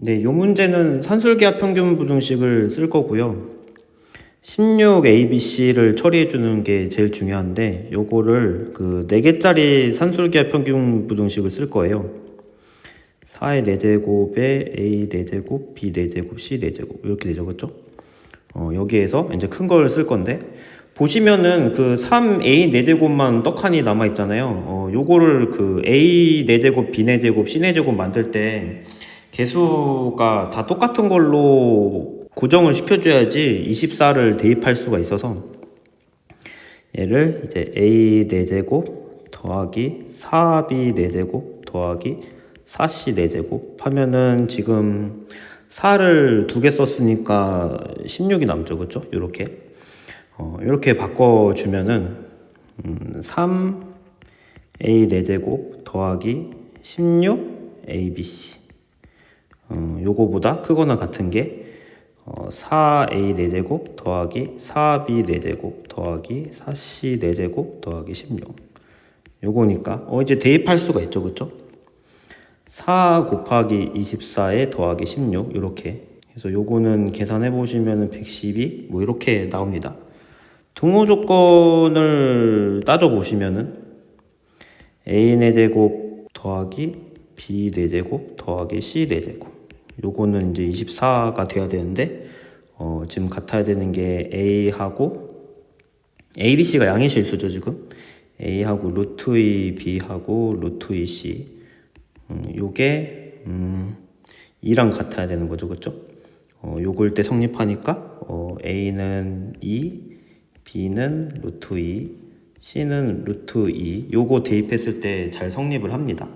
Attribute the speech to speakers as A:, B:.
A: 네, 요 문제는 산술기하 평균 부등식을 쓸 거고요. 16 ABC를 처리해 주는 게 제일 중요한데 요거를 그 4개짜리 산술기하 평균 부등식을 쓸 거예요. 4의 4제곱에 A 4제곱, B 4제곱, C 4제곱 이렇게 되죠. 어, 여기에서 이제 큰 걸 쓸 건데 보시면은 그 3A 4제곱만 떡하니 남아 있잖아요. 어, 요거를 그 A 4제곱, B 4제곱, C 4제곱 만들 때 개수가 다 똑같은 걸로 고정을 시켜줘야지 24를 대입할 수가 있어서 얘를 이제 A 4제곱 더하기 4B 4제곱 더하기 4C 4제곱 하면은 지금 4를 두 개 썼으니까 16이 남죠. 그죠 요렇게. 어, 이렇게 바꿔주면은 음, 3 A 4제곱 더하기 16 어, 요거보다 크거나 같은 게 어, 4a 4제곱 더하기 4b 4제곱 더하기 4c 4제곱 더하기 16 요거니까 어 이제 대입할 수가 있죠 그쵸? 4 곱하기 24에 더하기 16 이렇게. 그래서 요거는 계산해 보시면은 112 뭐 이렇게 나옵니다. 등호 조건을 따져 보시면은 a 4제곱 더하기 b 4제곱 더하기 c 4제곱 요거는 이제 24가 돼야 되는데 어, 지금 같아야 되는 게 A하고 A, B, C가 양의 실수죠 지금? A하고 루트 2 B하고 루트 2 C. 음, 요게 음, 2랑 같아야 되는 거죠 그쵸? 어, 요걸 때 성립하니까 어, A는 2 B는 루트 2 C는 루트 2 요거 대입했을 때 잘 성립을 합니다